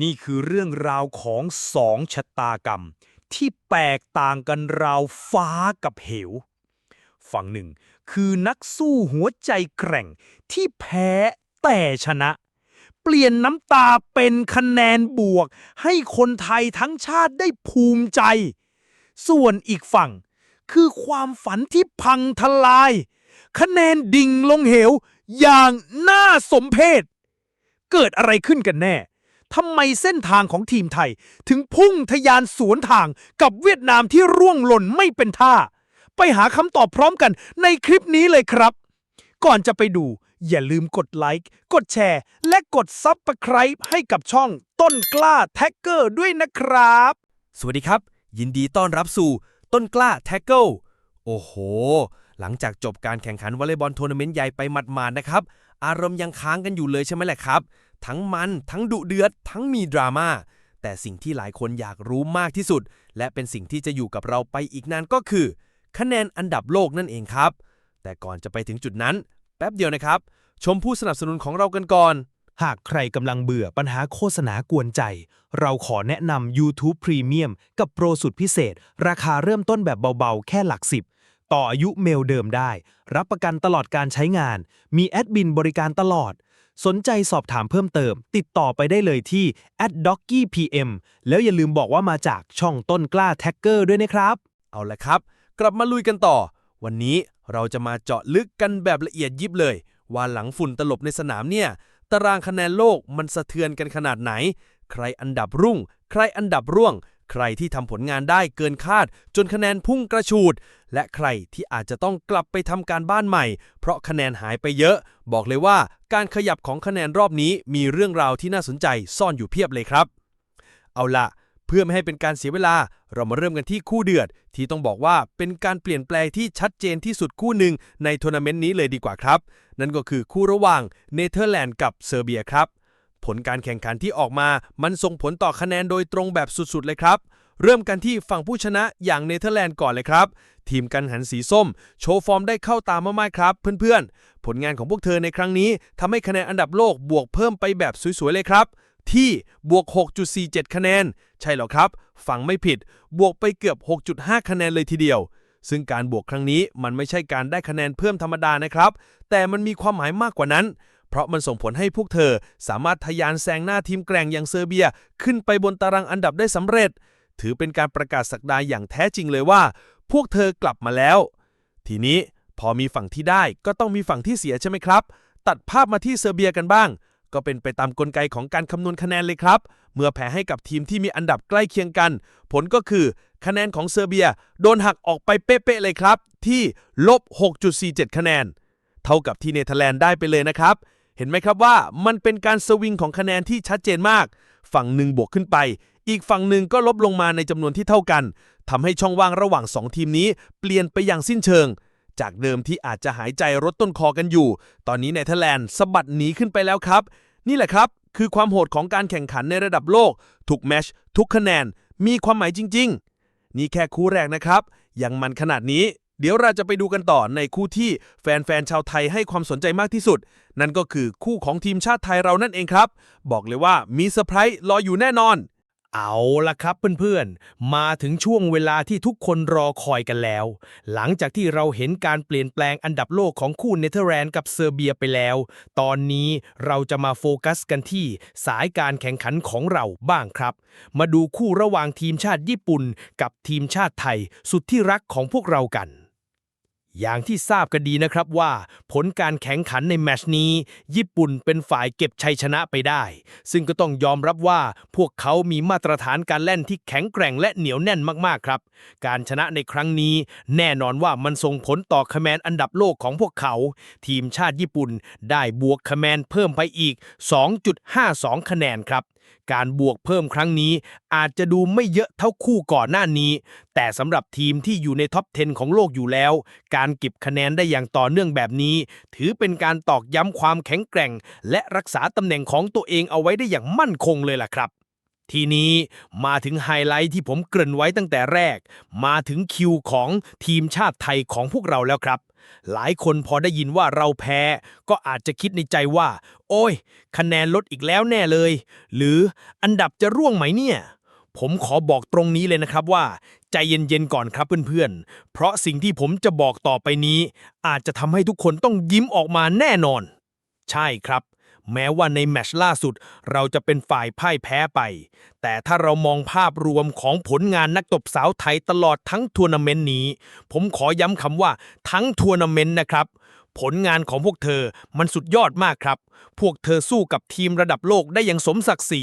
นี่คือเรื่องราวของสองชะตากรรม ที่แตกต่างกันราวฟ้ากับเหว ฝั่งหนึ่งคือนักสู้หัวใจแกร่งที่แพ้แต่ชนะ เปลี่ยนน้ำตาเป็นคะแนนบวก ให้คนไทยทั้งชาติได้ภูมิใจ ส่วนอีกฝั่งคือความฝันที่พังทลาย คะแนนดิ่งลงเหวอย่างน่าสมเพชเกิดอะไรขึ้นกันแน่ ทำไมเส้นทางของทีมไทย ถึงพุ่งทะยานสวนทางกับเวียดนามที่ร่วงหล่นไม่เป็นท่า ไปหาคำตอบพร้อมกันในคลิปนี้เลยครับ ก่อนจะไปดู อย่าลืมกดไลค์กดแชร์ และกดซับสไคร b e ให้กับช่องต้นกล้าแท็กเกอร์ด้วยนะครับ สวัสดีครับ ยินดีต้อนรับสู่ต้นกล้าแท็กเกิลโอ้โห หลังจากจบการแข่งขันวอลเลย์บอลทัวร์นาเมนต์ใหญ่ไปหมาดๆนะครับ อารมณ์ยังค้างกันอยู่เลยใช่ไหมแหละครับ ทั้งมัน ทั้งดุเดือด ทั้งมีดราม่า แต่สิ่งที่หลายคนอยากรู้มากที่สุด และเป็นสิ่งที่จะอยู่กับเราไปอีกนานก็คือ คะแนนอันดับโลกนั่นเองครับ แต่ก่อนจะไปถึงจุดนั้น แป๊บเดียวนะครับ ชมผู้สนับสนุนของเรากันก่อน หากใครกำลังเบื่อปัญหาโฆษณากวนใจ เราขอแนะนำ YouTube Premium กับโปรสุดพิเศษ ราคาเริ่มต้นแบบเบาๆ แค่หลักสิบต่ออายุเมลเดิมได้ รับประกันตลอดการใช้งาน มีแอดมินบริการตลอด สนใจสอบถามเพิ่มเติม ติดต่อไปได้เลยที่ @dockeypm แล้วอย่าลืมบอกว่ามาจากช่องต้นกล้าแท็กเกอร์ด้วยนะครับ เอาละครับ กลับมาลุยกันต่อ วันนี้เราจะมาเจาะลึกกันแบบละเอียดยิบเลย ว่าหลังฝุ่นตลบในสนามเนี่ย ตารางคะแนนโลกมันสะเทือนกันขนาดไหน ใครอันดับรุ่ง ใครอันดับร่วง ใครที่ทำผลงานได้เกินคาด จนคะแนนพุ่งกระฉูด และใครที่อาจจะต้องกลับไปทำการบ้านใหม่ เพราะคะแนนหายไปเยอะ บอกเลยว่าการขยับของคะแนนรอบนี้มีเรื่องราวที่น่าสนใจซ่อนอยู่เพียบเลยครับ เอาละเพื่อไม่ให้เป็นการเสียเวลา เรามาเริ่มกันที่คู่เดือด ที่ต้องบอกว่าเป็นการเปลี่ยนแปลงที่ชัดเจนที่สุดคู่หนึ่งในทัวร์นาเมนต์นี้เลยดีกว่าครับ นั่นก็คือคู่ระหว่างเนเธอร์แลนด์กับเซอร์เบียครับ ผลการแข่งขันที่ออกมา มันส่งผลต่อคะแนนโดยตรงแบบสุดๆเลยครับ เริ่มกันที่ฝั่งผู้ชนะอย่างเนเธอร์แลนด์ก่อนเลยครับ ทีมกันหันสีส้ม โชว์ฟอร์มได้เข้าตามมากๆครับเพื่อนๆ ผลงานของพวกเธอในครั้งนี้ทำให้คะแนนอันดับโลกบวกเพิ่มไปแบบสวยๆเลยครับที่บวก 6.47 คะแนน ใช่หรอครับ ฟังไม่ผิด บวกไปเกือบ 6.5 คะแนนเลยทีเดียว ซึ่งการบวกครั้งนี้มันไม่ใช่การได้คะแนนเพิ่มธรรมดานะครับ แต่มันมีความหมายมากกว่านั้น เพราะมันส่งผลให้พวกเธอสามารถทะยานแซงหน้าทีมแกร่งอย่างเซอร์เบีย ขึ้นไปบนตารางอันดับได้สำเร็จ ถือเป็นการประกาศสักดาอย่างแท้จริงเลยว่า พวกเธอกลับมาแล้ว ทีนี้พอมีฝั่งที่ได้ก็ต้องมีฝั่งที่เสียใช่ไหมครับ ตัดภาพมาที่เซอร์เบียกันบ้าง ก็เป็นไปตามกลไกของการคำนวณคะแนนเลยครับ เมื่อแพ้ให้กับทีมที่มีอันดับใกล้เคียงกัน ผลก็คือคะแนนของเซอร์เบียโดนหักออกไปเป๊ะๆเลยครับ ที่ลบ6.47 คะแนน เท่ากับที่เนเธอร์แลนด์ได้ไปเลยนะครับ เห็นไหมครับว่ามันเป็นการสวิงของคะแนนที่ชัดเจนมาก ฝั่งหนึ่งบวกขึ้นไป อีกฝั่งหนึ่งก็ลบลงมาในจำนวนที่เท่ากันทำให้ช่องว่างระหว่าง 2 ทีมนี้ เปลี่ยนไปอย่างสิ้นเชิง จากเดิมที่อาจจะหายใจรดต้นคอกันอยู่ ตอนนี้เนเธอร์แลนด์สะบัดหนีขึ้นไปแล้วครับ นี่แหละครับ คือความโหดของการแข่งขันในระดับโลก ทุกแมชทุกคะแนนมีความหมายจริง ๆ นี่แค่คู่แรกนะครับยังมันขนาดนี้ เดี๋ยวเราจะไปดูกันต่อในคู่ที่แฟนๆชาวไทยให้ความสนใจมากที่สุด นั่นก็คือคู่ของทีมชาติไทยเรานั่นเองครับ บอกเลยว่ามีเซอร์ไพรส์รออยู่แน่นอน เอาละครับเพื่อนๆ มาถึงช่วงเวลาที่ทุกคนรอคอยกันแล้ว หลังจากที่เราเห็นการเปลี่ยนแปลงอันดับโลกของคู่เนเธอร์แลนด์กับเซอร์เบียไปแล้ว ตอนนี้เราจะมาโฟกัสกันที่สายการแข่งขันของเราบ้างครับ มาดูคู่ระหว่างทีมชาติญี่ปุ่น กับทีมชาติไทย สุดที่รักของพวกเรากัน อย่างที่ทราบกันดีนะครับว่า ผลการแข่งขันในแมชนี้ ญี่ปุ่นเป็นฝ่ายเก็บชัยชนะไปได้ ซึ่งก็ต้องยอมรับว่าพวกเขามีมาตรฐานการเล่นที่แข็งแกร่งและเหนียวแน่นมากๆครับ การชนะในครั้งนี้ แน่นอนว่ามันส่งผลต่อคะแนนอันดับโลกของพวกเขา ทีมชาติญี่ปุ่นได้บวกคะแนนเพิ่มไปอีก 2.52 คะแนนครับ การบวกเพิ่มครั้งนี้ อาจจะดูไม่เยอะเท่าคู่ก่อนหน้านี้ แต่สำหรับทีมที่อยู่ในท็อป 10 ของโลกอยู่แล้ว การเก็บคะแนนได้อย่างต่อเนื่องแบบนี้ ถือเป็นการตอกย้ำความแข็งแกร่ง และรักษาตำแหน่งของตัวเองเอาไว้ได้อย่างมั่นคงเลยล่ะครับทีนี้มาถึงไฮไลท์ที่ผมเกริ่นไว้ตั้งแต่แรก มาถึงคิวของทีมชาติไทยของพวกเราแล้วครับ หลายคนพอได้ยินว่าเราแพ้ ก็อาจจะคิดในใจว่า โอ้ย คะแนนลดอีกแล้วแน่เลย หรืออันดับจะร่วงไหมเนี่ยผมขอบอกตรงนี้เลยนะครับว่า ใจเย็นๆก่อนครับเพื่อนๆ เพราะสิ่งที่ผมจะบอกต่อไปนี้ อาจจะทำให้ทุกคนต้องยิ้มออกมาแน่นอน ใช่ครับ แม้ว่าในแมชล่าสุด เราจะเป็นฝ่ายพ่ายแพ้ไป แต่ถ้าเรามองภาพรวมของผลงานนักตบสาวไทยตลอดทั้งทัวร์นาเมนต์นี้ ผมขอย้ำคำว่าทั้งทัวร์นาเมนต์นะครับผลงานของพวกเธอมันสุดยอดมากครับ พวกเธอสู้กับทีมระดับโลกได้อย่างสมศักดิ์ศรี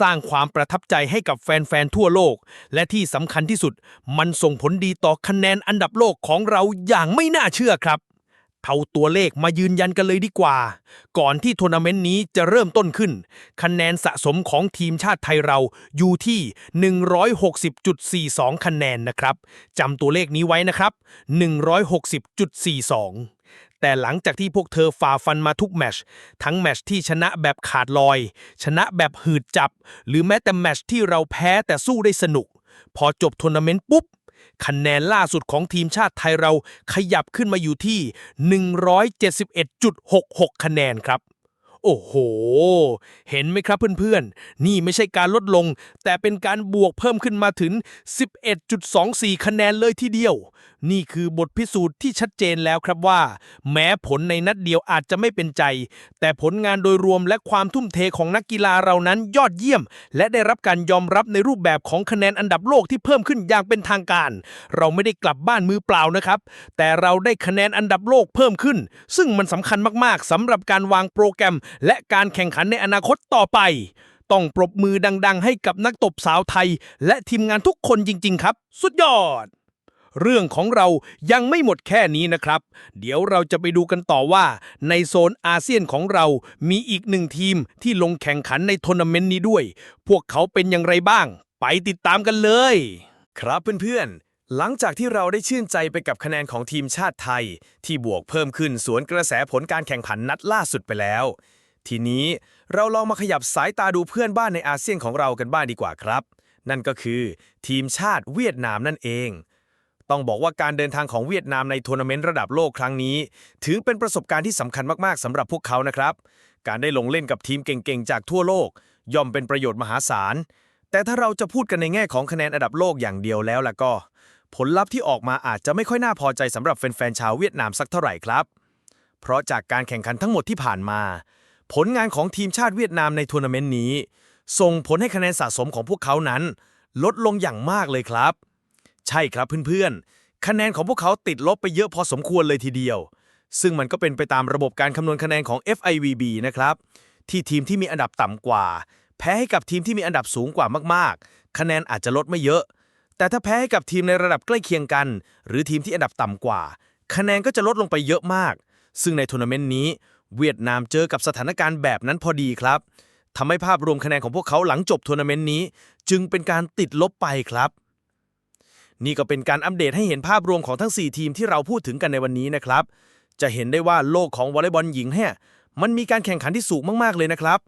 สร้างความประทับใจให้กับแฟนๆ ทั่วโลก และที่สำคัญที่สุด มันส่งผลดีต่อคะแนนอันดับโลกของเราอย่างไม่น่าเชื่อครับ เอาตัวเลขมายืนยันกันเลยดีกว่า ก่อนที่ทัวร์นาเมนต์นี้จะเริ่มต้นขึ้น คะแนนสะสมของทีมชาติไทยเราอยู่ที่ 160.42 คะแนนนะครับจำตัวเลขนี้ไว้นะครับ 160.42 แต่หลังจากที่พวกเธอฝ่าฟันมาทุกแมชทั้งแมชที่ชนะแบบขาดลอย ชนะแบบหืดจับ หรือแม้แต่แมชที่เราแพ้แต่สู้ได้สนุก พอจบทัวร์นาเมนต์ปุ๊บ คะแนนล่าสุดของทีมชาติไทยเราขยับขึ้นมาอยู่ที่ 171.66 คะแนนครับ โอ้โห เห็นไหมครับเพื่อนๆ นี่ไม่ใช่การลดลง แต่เป็นการบวกเพิ่มขึ้นมาถึง 11.24 คะแนนเลยทีเดียว นี่คือบทพิสูจน์ที่ชัดเจนแล้วครับว่า แม้ผลในนัดเดียวอาจจะไม่เป็นใจ แต่ผลงานโดยรวมและความทุ่มเทของนักกีฬาเรานั้นยอดเยี่ยม และได้รับการยอมรับในรูปแบบของคะแนนอันดับโลกที่เพิ่มขึ้นอย่างเป็นทางการ เราไม่ได้กลับบ้านมือเปล่านะครับ แต่เราได้คะแนนอันดับโลกเพิ่มขึ้น ซึ่งมันสำคัญมากๆสำหรับการวางโปรแกรม และการแข่งขันในอนาคตต่อไป ต้องปรบมือดัง ๆ ให้กับนักตบสาวไทย และทีมงานทุกคนจริง ๆ ครับ สุดยอด เรื่องของเรายังไม่หมดแค่นี้นะครับ เดี๋ยวเราจะไปดูกันต่อว่า ในโซนอาเซียนของเรามีอีกหนึ่งทีมที่ลงแข่งขันในทัวร์นาเมนต์นี้ด้วย พวกเขาเป็นอย่างไรบ้าง ไปติดตามกันเลย ครับเพื่อนๆ หลังจากที่เราได้ชื่นใจไปกับคะแนนของทีมชาติไทย ที่บวกเพิ่มขึ้นสวนกระแสผลการแข่งขันนัดล่าสุดไปแล้ว ทีนี้เราลองมาขยับสายตาดูเพื่อนบ้านในอาเซียนของเรากันบ้างดีกว่าครับ นั่นก็คือ ทีมชาติเวียดนามนั่นเอง ต้องบอกว่าการเดินทางของเวียดนามในทัวร์นาเมนต์ระดับโลกครั้งนี้ ถือเป็นประสบการณ์ที่สำคัญมากๆสำหรับพวกเขานะครับ การได้ลงเล่นกับทีมเก่งๆ จากทั่วโลก ย่อมเป็นประโยชน์มหาศาล แต่ถ้าเราจะพูดกันในแง่ของคะแนนอันดับโลกอย่างเดียวแล้วล่ะก็ ผลลัพธ์ที่ออกมาอาจจะไม่ค่อยน่าพอใจสำหรับแฟนๆชาวเวียดนามสักเท่าไหร่ครับ เพราะจากการแข่งขันทั้งหมดที่ผ่านมา ผลงานของทีมชาติเวียดนามในทัวร์นาเมนต์นี้ ส่งผลให้คะแนนสะสมของพวกเขานั้น ลดลงอย่างมากเลยครับ ใช่ครับเพื่อนๆ คะแนนของพวกเขาติดลบไปเยอะพอสมควรเลยทีเดียว ซึ่งมันก็เป็นไปตามระบบการคำนวณคะแนนของ FIVB นะครับ ที่ทีมที่มีอันดับต่ำกว่า แพ้ให้กับทีมที่มีอันดับสูงกว่ามากๆ คะแนนอาจจะลดไม่เยอะ แต่ถ้าแพ้ให้กับทีมในระดับใกล้เคียงกัน หรือทีมที่อันดับต่ำกว่า คะแนนก็จะลดลงไปเยอะมาก ซึ่งในทัวร์นาเมนต์นี้ เวียดนามเจอกับสถานการณ์แบบนั้นพอดีครับทำให้ภาพรวมคะแนนของพวกเขาหลังจบทัวร์นาเมนต์นี้ จึงเป็นการติดลบไปครับ นี่ก็เป็นการอัปเดตให้เห็นภาพรวมของทั้ง 4 ทีมที่เราพูดถึงกันในวันนี้นะครับ จะเห็นได้ว่าโลกของวอลเลย์บอลหญิงเนี่ยมันมีการแข่งขันที่สูงมาก ๆ เลยนะครับ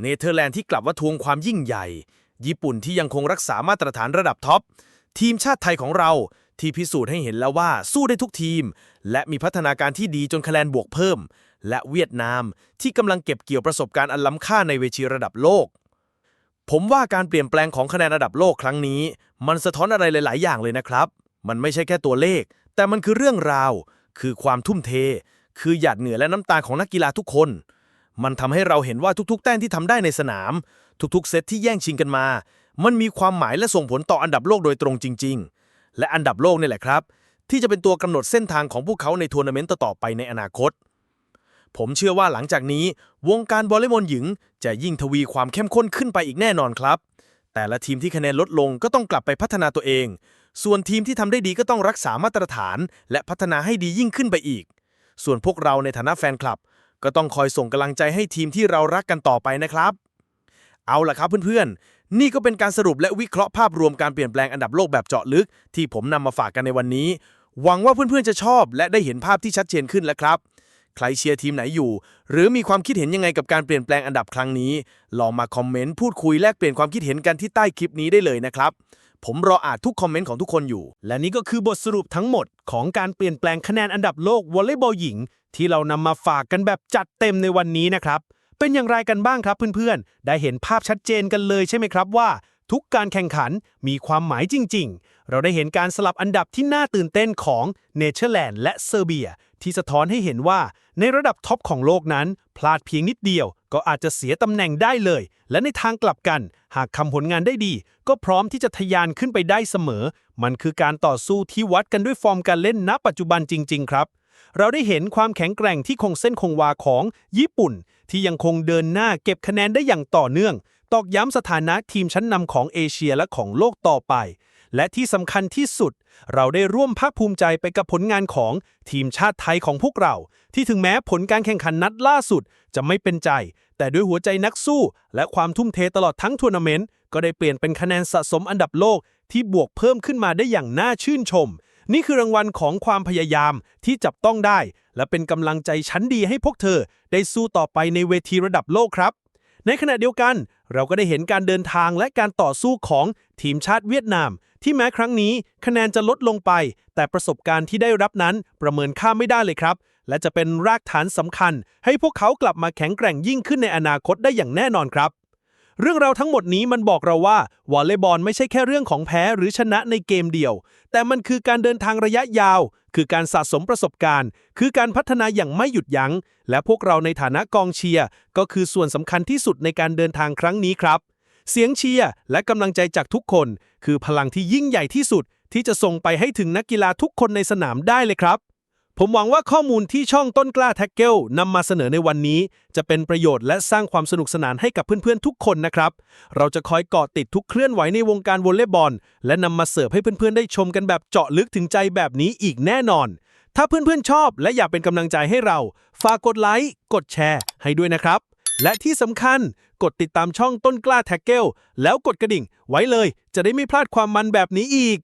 เนเธอร์แลนด์ที่กลับว่าทวงความยิ่งใหญ่ ญี่ปุ่นที่ยังคงรักษามาตรฐานระดับท็อป ทีมชาติไทยของเราที่พิสูจน์ให้เห็นแล้วว่าสู้ได้ทุกทีม และมีพัฒนาการที่ดีจนคะแนนบวกเพิ่ม และเวียดนามที่กำลังเก็บเกี่ยวประสบการณ์อันล้ำค่าในเวทีระดับโลก ผมว่าการเปลี่ยนแปลงของคะแนนระดับโลกครั้งนี้ มันสะท้อนอะไรหลาย ๆ อย่างเลยนะครับ มันไม่ใช่แค่ตัวเลข แต่มันคือเรื่องราว คือความทุ่มเท คือหยาดเหงื่อและน้ำตาของนักกีฬาทุกคน มันทำให้เราเห็นว่าทุก ๆ แต้มที่ทำได้ในสนาม ทุก ๆ เซตที่แย่งชิงกันมา มันมีความหมายและส่งผลต่ออันดับโลกโดยตรงจริง ๆ และอันดับโลกนี่แหละครับ ที่จะเป็นตัวกำหนดเส้นทางของพวกเขาในทัวร์นาเมนต์ต่อๆไปในอนาคต ผมเชื่อว่าหลังจากนี้ วงการวอลเลย์บอลหญิง จะยิ่งทวีความเข้มข้นขึ้นไปอีกแน่นอนครับ แต่ละทีมที่คะแนนลดลงก็ต้องกลับไปพัฒนาตัวเอง ส่วนทีมที่ทำได้ดีก็ต้องรักษามาตรฐาน และพัฒนาให้ดียิ่งขึ้นไปอีก ส่วนพวกเราในฐานะแฟนคลับ ก็ต้องคอยส่งกำลังใจให้ทีมที่เรารักกันต่อไปนะครับ เอาล่ะครับเพื่อนๆ นี่ก็เป็นการสรุปและวิเคราะห์ภาพรวมการเปลี่ยนแปลงอันดับโลกแบบเจาะลึก ที่ผมนำมาฝากกันในวันนี้ หวังว่าเพื่อนๆจะชอบ และได้เห็นภาพที่ชัดเจนขึ้นแล้วครับ ใครเชียร์ทีมไหนอยู่ หรือมีความคิดเห็นยังไงกับการเปลี่ยนแปลงอันดับครั้งนี้ ลองมาคอมเมนต์พูดคุยแลกเปลี่ยนความคิดเห็นกันที่ใต้คลิปนี้ได้เลยนะครับ ผมรออ่านทุกคอมเมนต์ของทุกคนอยู่ และนี่ก็คือบทสรุปทั้งหมดของการเปลี่ยนแปลงคะแนนอันดับโลกวอลเลย์บอลหญิง ที่เรานำมาฝากกันแบบจัดเต็มในวันนี้นะครับเป็นอย่างไรกันบ้างครับเพื่อนๆ ได้เห็นภาพชัดเจนกันเลยใช่ไหมครับว่า ทุกการแข่งขันมีความหมายจริง ๆ เราได้เห็นการสลับอันดับที่น่าตื่นเต้นของเนเธอร์แลนด์และเซอร์เบีย ที่สะท้อนให้เห็นว่าในระดับท็อปของโลกนั้น พลาดเพียงนิดเดียว ก็อาจจะเสียตำแหน่งได้เลย และในทางกลับกัน หากทำผลงานได้ดี ก็พร้อมที่จะทะยานขึ้นไปได้เสมอ มันคือการต่อสู้ที่วัดกันด้วยฟอร์มการเล่นณ ปัจจุบันจริง ๆ ครับเราได้เห็นความแข็งแกร่งที่คงเส้นคงวาของญี่ปุ่น ที่ยังคงเดินหน้าเก็บคะแนนได้อย่างต่อเนื่อง ตอกย้ำสถานะทีมชั้นนำของเอเชียและของโลกต่อไป และที่สำคัญที่สุด เราได้ร่วมภาคภูมิใจไปกับผลงานของทีมชาติไทยของพวกเรา ที่ถึงแม้ผลการแข่งขันนัดล่าสุดจะไม่เป็นใจ แต่ด้วยหัวใจนักสู้ และความทุ่มเทตลอดทั้งทัวร์นาเมนต์ก็ได้เปลี่ยนเป็นคะแนนสะสมอันดับโลกที่บวกเพิ่มขึ้นมาได้อย่างน่าชื่นชม นี่คือรางวัลของความพยายามที่จับต้องได้ และเป็นกำลังใจชั้นดีให้พวกเธอ ได้สู้ต่อไปในเวทีระดับโลกครับ ในขณะเดียวกัน เราก็ได้เห็นการเดินทางและการต่อสู้ของทีมชาติเวียดนาม ที่แม้ครั้งนี้คะแนนจะลดลงไป แต่ประสบการณ์ที่ได้รับนั้นประเมินค่าไม่ได้เลยครับ และจะเป็นรากฐานสำคัญ ให้พวกเขากลับมาแข็งแกร่งยิ่งขึ้นในอนาคตได้อย่างแน่นอนครับ เรื่องราวทั้งหมดนี้มันบอกเราว่าวอลเลย์บอลไม่ใช่แค่เรื่องของแพ้หรือชนะในเกมเดียว แต่มันคือการเดินทางระยะยาว คือการสะสมประสบการณ์ คือการพัฒนาอย่างไม่หยุดยัง้ง และพวกเราในฐานะกองเชียร์ก็คือส่วนสำคัญที่สุดในการเดินทางครั้งนี้ครับ เสียงเชียร์และกำลังใจจากทุกคน คือพลังที่ยิ่งใหญ่ที่สุดที่จะส่งไปให้ถึงนักกีฬาทุกคนในสนามได้เลยครับ ผมหวังว่าข้อมูลที่ช่องต้นกล้าแท็กเกิลนำมาเสนอในวันนี้ จะเป็นประโยชน์และสร้างความสนุกสนานให้กับเพื่อนๆทุกคนนะครับ เราจะคอยเกาะติดทุกเคลื่อนไหวในวงการวอลเลย์บอล และนำมาเสิร์ฟให้เพื่อนๆได้ชมกันแบบเจาะลึกถึงใจแบบนี้อีกแน่นอน ถ้าเพื่อนๆชอบและอยากเป็นกำลังใจให้เรา ฝากกดไลค์กดแชร์ ให้ด้วยนะครับ และที่สำคัญกดติดตามช่องต้นกล้าแท็กเกิลแล้วกดกระดิ่ง ไว้เลย จะได้ไม่พลาดความมันแบบนี้อีก